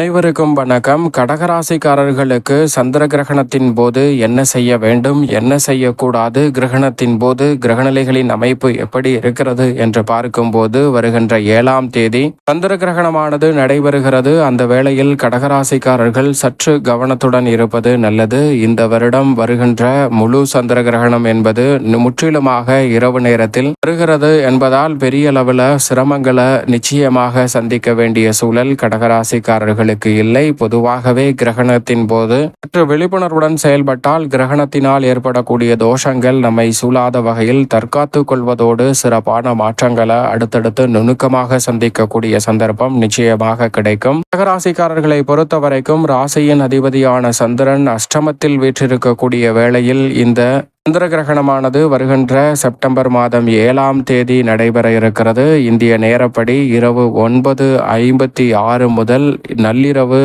அனைவருக்கும் வணக்கம். கடகராசிக்காரர்களுக்கு சந்திர கிரகணத்தின் போது என்ன செய்ய வேண்டும் என்ன செய்யக்கூடாது கிரகணத்தின் போது கிரகநிலைகளின் அமைப்பு எப்படி இருக்கிறது என்று பார்க்கும்போது வருகின்ற ஏழாம் தேதி சந்திர கிரகணமானது நடைபெறுகிறது. அந்த வேளையில் கடகராசிக்காரர்கள் சற்று கவனத்துடன் இருப்பது நல்லது. இந்த வருடம் வருகின்ற முழு சந்திர கிரகணம் என்பது முற்றிலுமாக இரவு நேரத்தில் வருகிறது என்பதால் பெரிய அளவில் சிரமங்களை நிச்சயமாக சந்திக்க வேண்டிய சூழல் கடகராசிக்காரர்கள் உங்களுக்கு இல்லை. பொதுவாகவே கிரகணத்தின் போது சற்று விழிப்புணர்வுடன் செயல்பட்டால் கிரகணத்தினால் ஏற்படக்கூடிய தோஷங்கள் நம்மை சூழாத வகையில் தற்காத்து கொள்வதோடு சிறப்பான மாற்றங்களை அடுத்தடுத்து நுணுக்கமாக சந்திக்கக்கூடிய சந்தர்ப்பம் நிச்சயமாக கிடைக்கும். கிரகராசிக்காரர்களை பொறுத்த வரைக்கும் ராசியின் அதிபதியான சந்திரன் அஷ்டமத்தில் வீற்றிருக்கக்கூடிய வேளையில் இந்த சந்திர கிரகணமானது வருகின்ற செப்டம்பர் மாதம் ஏழாம் தேதி நடைபெற இருக்கிறது. இந்திய நேரப்படி இரவு ஒன்பது ஐம்பத்தி ஆறு முதல் நள்ளிரவு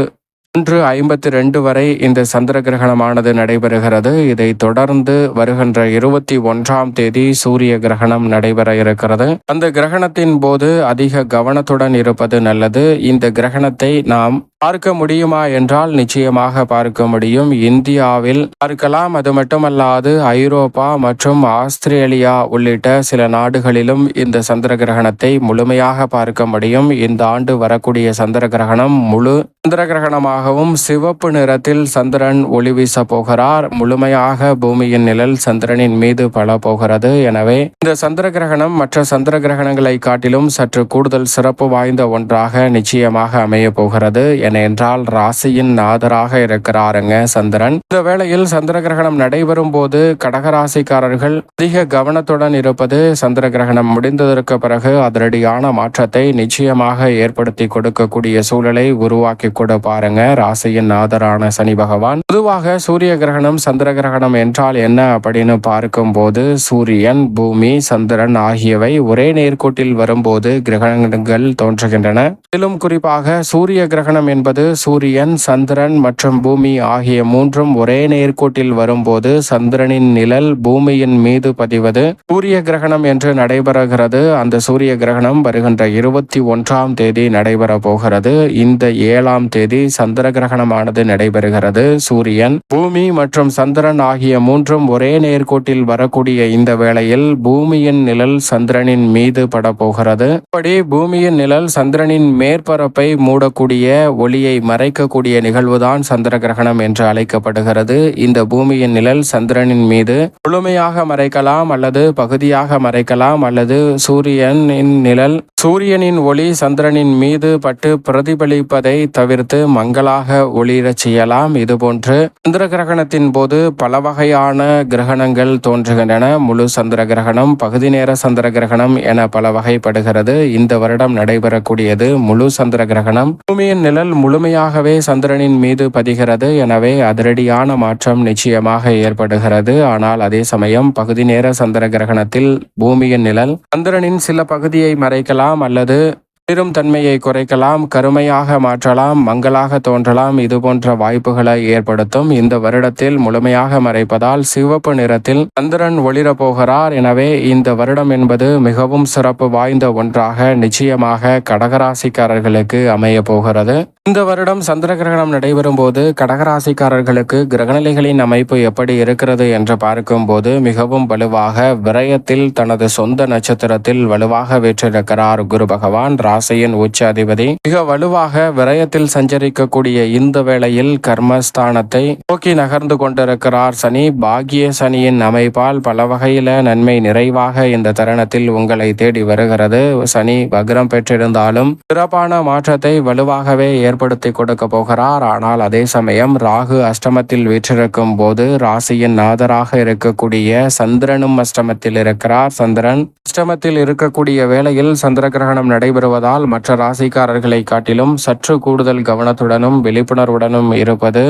ஒன்று ஐம்பத்தி ரெண்டு வரை இந்த சந்திர கிரகணமானது நடைபெறுகிறது. இதை தொடர்ந்து வருகின்ற இருபத்தி ஒன்றாம் தேதி சூரிய கிரகணம் நடைபெற இருக்கிறது. அந்த கிரகணத்தின் போது அதிக கவனத்துடன் இருப்பது நல்லது. இந்த கிரகணத்தை நாம் பார்க்க முடியுமா என்றால் நிச்சயமாக பார்க்க முடியும். இந்தியாவில் பார்க்கலாம். அது மட்டுமல்லாது ஐரோப்பா மற்றும் ஆஸ்திரேலியா உள்ளிட்ட சில நாடுகளிலும் இந்த சந்திர கிரகணத்தை முழுமையாக பார்க்க முடியும். இந்த ஆண்டு வரக்கூடிய சந்திர கிரகணம் முழு சந்திர கிரகணமாக கிரகணமாகவும் சிவப்பு நிறத்தில் சந்திரன் ஒளி வீச போகிறார். முழுமையாக பூமியின் நிழல் சந்திரனின் மீது பல போகிறது. எனவே இந்த சந்திர கிரகணம் மற்ற சந்திர கிரகணங்களை காட்டிலும் சற்று கூடுதல் சிறப்பு வாய்ந்த ஒன்றாக நிச்சயமாக அமைய போகிறது. ஏனென்றால் ராசியின் நாதராக இருக்கிறாருங்க சந்திரன். இந்த வேளையில் சந்திர கிரகணம் நடைபெறும் போது கடகராசிக்காரர்கள் அதிக கவனத்துடன் இருப்பது சந்திர கிரகணம் முடிந்ததற்கு பிறகு அதிரடியான மாற்றத்தை நிச்சயமாக ஏற்படுத்தி கொடுக்கக்கூடிய சூழலை உருவாக்கி கூட பாருங்க ராசியின் நாதரான சனி பகவான். பொதுவாக சூரிய கிரகணம் சந்திர கிரகணம் என்றால் என்ன அப்படின்னு பார்க்கும்போது சூரியன் பூமி சந்திரன் ஆகியவை ஒரே நேர்கோட்டில் வரும்போது கிரகணங்கள் தோன்றுகின்றன. மேலும் குறிப்பாக சூரிய கிரகணம் என்பது சூரியன் சந்திரன் மற்றும் பூமி ஆகிய மூன்றும் ஒரே நேர்கோட்டில் வரும்போது சந்திரனின் நிழல் பூமியின் மீது பதிவது. சூரிய கிரகணம் என்று நடைபெறுகிறது. அந்த சூரிய கிரகணம் வருகின்ற இருபத்தி ஒன்றாம் தேதி நடைபெற போகிறது. இந்த ஏழாம் தேதி சந்திர கிரகணமானது நடைபெறுகிறது. சூரியன் பூமி மற்றும் சந்திரன் ஆகிய மூன்றும் ஒரே நேர்கோட்டில் வரக்கூடிய இந்த வேளையில் பூமியின் நிழல் சந்திரனின் மீது படப்போகிறது. இப்படி பூமியின் நிழல் சந்திரனின் மேற்பரப்பை மூடக்கூடிய ஒளியை மறைக்கக்கூடிய நிகழ்வுதான் சந்திர கிரகணம் என்று அழைக்கப்படுகிறது. இந்த பூமியின் நிழல் சந்திரனின் மீது முழுமையாக மறைக்கலாம் அல்லது பகுதியாக மறைக்கலாம் அல்லது சூரியனின் நிழல் சூரியனின் ஒளி சந்திரனின் மீது பட்டு பிரதிபலிப்பதை தவிர்த்து கூடுதலாக ஒளிரச் செய்யலாம். இதுபோன்று சந்திர கிரகணத்தின் போது பல வகையான கிரகணங்கள் தோன்றுகின்றன. முழு சந்திர கிரகணம் பகுதி நேர சந்திர கிரகணம் என பல வகைப்படுகிறது. இந்த வருடம் நடைபெறக்கூடியது முழு சந்திர கிரகணம் பூமியின் நிழல் முழுமையாகவே சந்திரனின் மீது பதிகிறது. எனவே அதிரடியான மாற்றம் நிச்சயமாக ஏற்படுகிறது. ஆனால் அதே சமயம் பகுதி நேர சந்திர கிரகணத்தில் பூமியின் நிழல் சந்திரனின் சில பகுதியை மறைக்கலாம் அல்லது குளிரும் தன்மையை குறைக்கலாம் கருமையாக மாற்றலாம் மங்களாக தோன்றலாம் இது போன்ற வாய்ப்புகளை ஏற்படுத்தும். இந்த வருடத்தில் முழுமையாக மறைப்பதால் சிவப்பு நிறத்தில் சந்திரன் ஒளிரப் போகிறார். எனவே இந்த வருடம் என்பது மிகவும் சிறப்பு வாய்ந்த ஒன்றாக நிச்சயமாக கடகராசிக்காரர்களுக்கு அமைய போகிறது. இந்த வருடம் சந்திர கிரகணம் நடைபெறும் போது கடகராசிக்காரர்களுக்கு கிரகநிலைகளின் அமைப்பு எப்படி இருக்கிறது என்று பார்க்கும்போது மிகவும் வலுவாக விரயத்தில் தனது சொந்த நட்சத்திரத்தில் வலுவாக வீற்றிருக்கிறார் குரு பகவான். ராசியின் உச்ச அதிபதி மிக வலுவாக விரயத்தில் சஞ்சரிக்கக்கூடிய இந்த வேளையில் கர்மஸ்தானத்தை நோக்கி நகர்ந்து கொண்டிருக்கிறார் சனி. பாகிய சனியின் அமைப்பால் பல வகையில நன்மை நிறைவாக இந்த தருணத்தில் உங்களை தேடி வருகிறது. சனி வக்ரம் பெற்றிருந்தாலும் சிறப்பான மாற்றத்தை வலுவாகவே ஏற்படுத்தி கொடுக்க போகிறார். ஆனால் அதே சமயம் ராகு அஷ்டமத்தில் வீற்றிருக்கும் போது ராசியின் நாதராக இருக்கக்கூடிய சந்திரனும் அஷ்டமத்தில் இருக்கிறார். சந்திரன் அஷ்டமத்தில் இருக்கக்கூடிய வேளையில் சந்திர கிரகணம் நடைபெறுவது இருப்பதால் மற்ற ராசிக்காரர்களை காட்டிலும் சற்று கூடுதல் கவனத்துடனும் விழிப்புணர்வுடனும் இருப்பது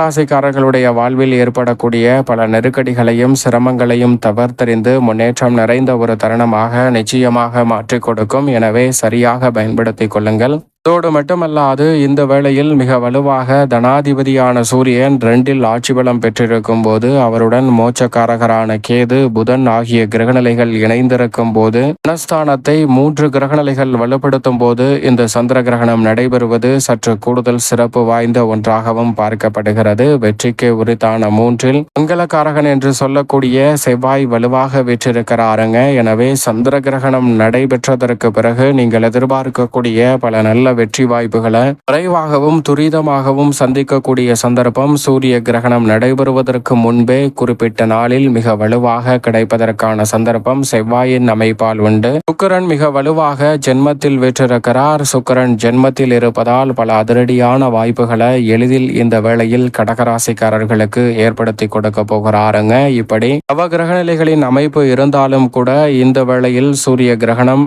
ராசிக்காரர்களுடைய வாழ்வில் ஏற்படக்கூடிய பல நெருக்கடிகளையும் சிரமங்களையும் தவிர்த்தறிந்து முன்னேற்றம் நிறைந்த ஒரு தருணமாக நிச்சயமாக மாற்றிக் கொடுக்கும். எனவே சரியாக பயன்படுத்திக் கொள்ளுங்கள். அதோடு மட்டுமல்லாது இந்த வேளையில் மிக வலுவாக தனாதிபதியான சூரியன் ரெண்டில் ஆட்சி பலம் பெற்றிருக்கும் போது அவருடன் மோட்சக்காரகரான கேது புதன் ஆகிய கிரகநிலைகள் இணைந்திருக்கும் போது மனஸ்தானத்தை மூன்று கிரகநிலைகள் வலுப்படுத்தும் போது இந்த சந்திர கிரகணம் நடைபெறுவது சற்று கூடுதல் சிறப்பு வாய்ந்த ஒன்றாகவும் பார்க்கப்படுகிறது. வெற்றிக்கு உரித்தான மூன்றில் மங்களக்காரகன் என்று சொல்லக்கூடிய செவ்வாய் வலுவாக வெற்றிருக்கிறாருங்க. எனவே சந்திர கிரகணம் நடைபெற்றதற்கு பிறகு நீங்கள் எதிர்பார்க்கக்கூடிய பல நல்ல வெற்றி வாய்ப்புகளை விரைவாகவும் துரிதமாகவும் சந்திக்கக்கூடிய சந்தர்ப்பம் சூரிய கிரகணம் நடைபெறுவதற்கு முன்பே குறிப்பிட்ட நாளில் மிக வலுவாக கிடைப்பதற்கான சந்தர்ப்பம் செவ்வாயின் அமைப்பால் உண்டு. சுக்கரன் மிக வலுவாக ஜென்மத்தில் வெற்றிருக்கிறார். சுக்கரன் ஜென்மத்தில் இருப்பதால் பல அதிரடியான வாய்ப்புகளை எளிதில் இந்த வேளையில் கடகராசிக்காரர்களுக்கு ஏற்படுத்தி கொடுக்க போகிறாருங்க. இப்படி நவ கிரகநிலைகளின் அமைப்பு இருந்தாலும் கூட இந்த வேளையில் சூரிய கிரகணம்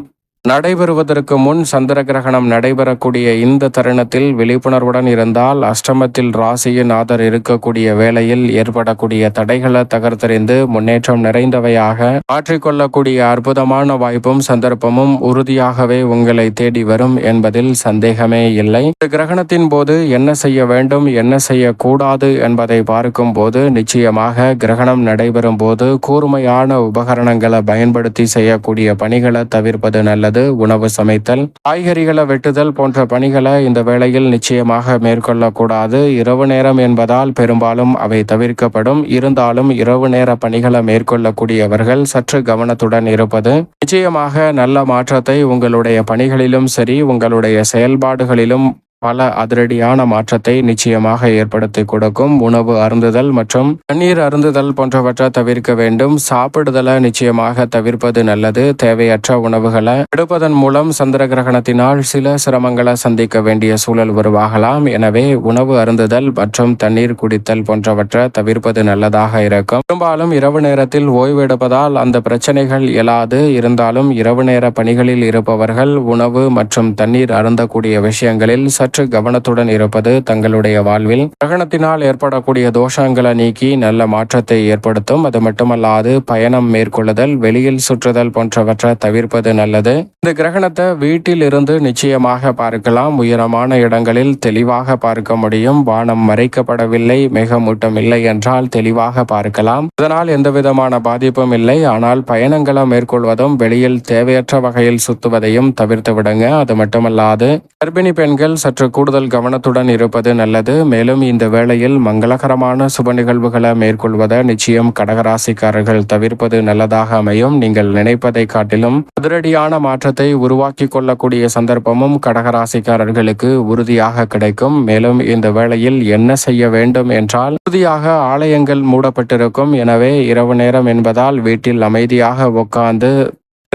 நடைபெறுவதற்கு முன் சந்திர கிரகணம் நடைபெறக்கூடிய இந்த தருணத்தில் விழிப்புணர்வுடன் இருந்தால் அஷ்டமத்தில் ராசியின் ஆதர் இருக்கக்கூடிய வேளையில் ஏற்படக்கூடிய தடைகளை தகர்த்தறிந்து முன்னேற்றம் நிறைந்தவையாக மாற்றிக்கொள்ளக்கூடிய அற்புதமான வாய்ப்பும் சந்தர்ப்பமும் உறுதியாகவே உங்களை தேடி வரும் என்பதில் சந்தேகமே இல்லை. இந்த கிரகணத்தின் போது என்ன செய்ய வேண்டும் என்ன செய்யக்கூடாது என்பதை பார்க்கும் போது நிச்சயமாக கிரகணம் நடைபெறும் போது கூர்மையான உபகரணங்களை பயன்படுத்தி செய்யக்கூடிய பணிகளை தவிர்ப்பது நல்லது. உணவு சமைத்தல் காய்கறிகளை வெட்டுதல் போன்ற பணிகளை இந்த வேளையில் நிச்சயமாக மேற்கொள்ளக்கூடாது. இரவு நேரம் என்பதால் பெரும்பாலும் அவை தவிர்க்கப்படும். இருந்தாலும் இரவு நேர பணிகளை மேற்கொள்ளக்கூடியவர்கள் சற்று கவனத்துடன் இருப்பது நிச்சயமாக நல்ல மாற்றத்தை உங்களுடைய பணிகளிலும் சரி உங்களுடைய செயல்பாடுகளிலும் பல அதிரடியான மாற்றத்தை நிச்சயமாக ஏற்படுத்தி கொடுக்கும் உணவு அருந்துதல் மற்றும் தண்ணீர் அருந்துதல் போன்றவற்றை தவிர்க்க வேண்டும். சாப்பிடுதலை நிச்சயமாக தவிர்ப்பது நல்லது. தேவையற்ற உணவுகளை எடுப்பதன் மூலம் சந்திர கிரகணத்தினால் சில சிரமங்களை சந்திக்க வேண்டிய சூழல் உருவாகலாம். எனவே உணவு அருந்துதல் மற்றும் தண்ணீர் குடித்தல் போன்றவற்றை தவிர்ப்பது நல்லதாக இருக்கும். பெரும்பாலும் இரவு நேரத்தில் ஓய்வு எடுப்பதால் அந்த பிரச்சனைகள் இயலாது. இருந்தாலும் இரவு நேர பணிகளில் இருப்பவர்கள் உணவு மற்றும் தண்ணீர் அருந்தக்கூடிய விஷயங்களில் சற்று கவனத்துடன் இருப்பது தங்களுடைய வாழ்வில். கிரகணத்தினால் ஏற்படக்கூடிய தோஷங்களை நீக்கி நல்ல மாற்றத்தை ஏற்படுத்தும். அது மட்டுமல்லாது பயணம் மேற்கொள்ளுதல் வெளியில் சுற்றுதல் போன்றவற்றை தவிர்ப்பது நல்லது. இந்த கிரகணத்தை வீட்டில் இருந்து நிச்சயமாக பார்க்கலாம். உயரமான இடங்களில் தெளிவாக பார்க்க முடியும். வானம் மறைக்கப்படவில்லை மேகமூட்டம் இல்லை என்றால் தெளிவாக பார்க்கலாம். இதனால் எந்தவிதமான பாதிப்பும் இல்லை. ஆனால் பயணங்களை மேற்கொள்வதும் வெளியில் தேவையற்ற வகையில் சுத்துவதையும் தவிர்த்து விடுங்க. அது மட்டுமல்லாது கர்ப்பிணி பெண்கள் சற்று கூடுதல் கவனத்துடன் இருப்பது நல்லது. மேலும் இந்த வேளையில் மங்களகரமான சுப நிகழ்வுகளை மேற்கொள்வதை நிச்சயம் கடகராசிக்காரர்கள் தவிர்ப்பது நல்லதாக அமையும். நீங்கள் நினைப்பதை காட்டிலும் அதிரடியான மாற்றத்தை உருவாக்கி கொள்ளக்கூடிய சந்தர்ப்பமும் கடகராசிக்காரர்களுக்கு உறுதியாக கிடைக்கும். மேலும் இந்த வேளையில் என்ன செய்ய வேண்டும் என்றால் உறுதியாக ஆலயங்கள் மூடப்பட்டிருக்கும். எனவே இரவு நேரம் என்பதால் வீட்டில் அமைதியாக உட்கார்ந்து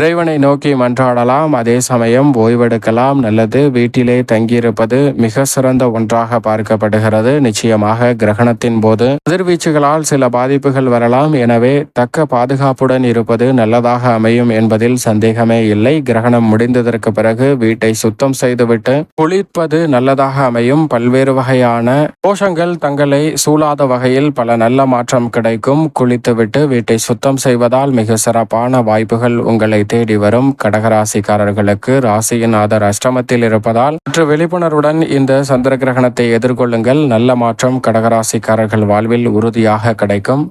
இறைவனை நோக்கி மன்றாடலாம் அதே சமயம் ஓய்வெடுக்கலாம். நல்லது வீட்டிலே தங்கியிருப்பது மிக சிறந்த ஒன்றாக பார்க்கப்படுகிறது. நிச்சயமாக கிரகணத்தின் போது கதிர்வீச்சுகளால் சில பாதிப்புகள் வரலாம். எனவே தக்க பாதுகாப்புடன் இருப்பது நல்லதாக அமையும் என்பதில் சந்தேகமே இல்லை. கிரகணம் முடிந்ததற்கு பிறகு வீட்டை சுத்தம் செய்துவிட்டு குளிப்பது நல்லதாக அமையும். பல்வேறு வகையான கோஷங்கள் தங்களை சூழாத வகையில் பல நல்ல மாற்றம் கிடைக்கும். குளித்துவிட்டு வீட்டை சுத்தம் செய்வதால் மிக சிறப்பான வாய்ப்புகள் உங்களை தேடி வரும் கடகராசிக்காரர்களுக்கு ராசியின் ஆதர் அஷ்டமத்தில் இருப்பதால் சற்று விழிப்புணர்வுடன் இந்த சந்திர கிரகணத்தை எதிர்கொள்ளுங்கள். நல்ல மாற்றம் கடகராசிக்காரர்கள் வாழ்வில் உறுதியாக கிடைக்கும்.